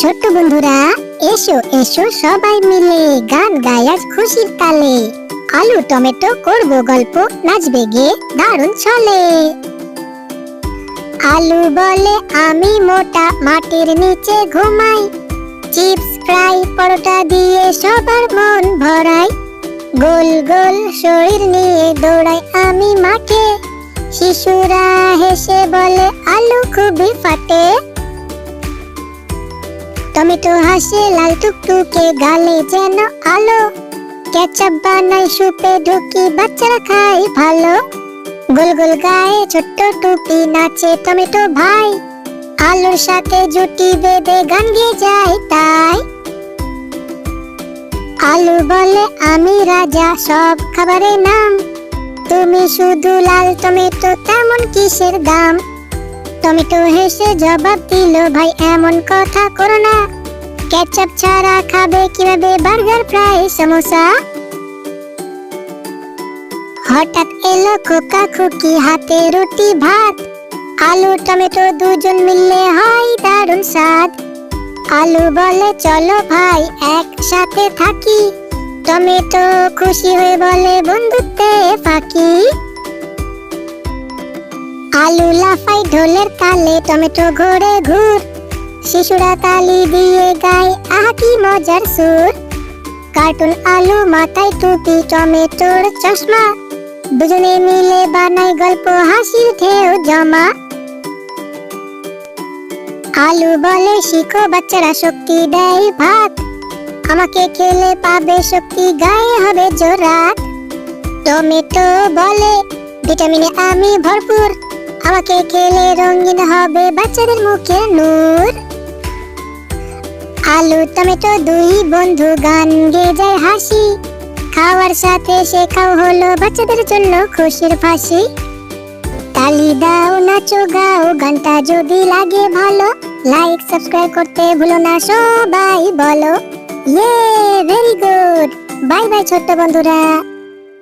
ছোট্ট বন্ধুরা, এসো এসো সবাই মিলে গান গাই খুশির তালে। আলু টমেটো করব গল্প, নাচবে গে দারুণ চলে আলু বলে, আমি মোটা, মাটির নিচে ঘুমাই। চিপস, ফ্রাই, পরোটা দিয়ে সবার মন ভরাই। গোল গোল শরীর নিয়ে দৌড়াই আমি মাঠে। শিশুরা হেসে বলে, আলু খুবই ফাটে। টমেটো হাসে, লাল টুকটুকে গালে যেন আলো। কেচাপ বানাই, সুপে ঢুকি, বাচ্চারা খায় ভালো। গোল গোল গায়ে ছোট্ট টুপি নাচে টমেটো ভাই। আলুর সাথে জুটি বেঁধে গান গেয়ে যায় তাই। আলু বলে, আমি রাজা, সব খাবারের নাম। তুমি শুধু লাল টমেটো তেমন কিসের দাম? টমেটো হেসে জবাব দিল, ভাই, এমন কথা করো না। কেচাপ ছাড়া খাবে কীভাবে বার্গার ফ্রাই সমোসা? হঠাৎ এলো খোকা খুকি হাতে রুটি ভাত। আলু, টমেটো দুজন মিললে হয় দারুণ স্বাদ। আলু বলে, চলো ভাই, একসাথে থাকি। টমেটো খুশি হয়ে বলে, বন্ধুত্বে ফাঁকি। আলু লাফাই ঢোলের তালে, টমেটো ঘোরে ঘুর। শিশুরা তালি দিয়ে গায়, আহা কি মজার সুর। কার্টুন আলু মাথায় টুপি, টমেটোর চশমা। দুজনে মিলে বানাই গল্প, হাসির ঢেউ জমা। আলু বলে, শিখো বাচ্চারা, শক্তি দেয় ভাত। আমাকে খেলে পাবে শক্তি, গায়ে হবে জোরাত। টমেটো বলে, ভিটামিনে আমি ভরপুর। আমাকে খেলে রঙিন হবে বাচ্চাদের মুখে নূর। আলু, টমেটো, দুই বন্ধু গান গেয়ে যায় হাসি। খাওয়ার সাথে শেখাও হলো বাচ্চাদের জন্য খুশির ফাঁসি। তালি দাও, নাচো, গাও, গানটা যদি লাগে ভালো লাইক সাবস্ক্রাইব করতে ভুলো না সবাই বলো। ইয়ে ভেরি গুড বাই বাই ছোট্ট বন্ধুরা।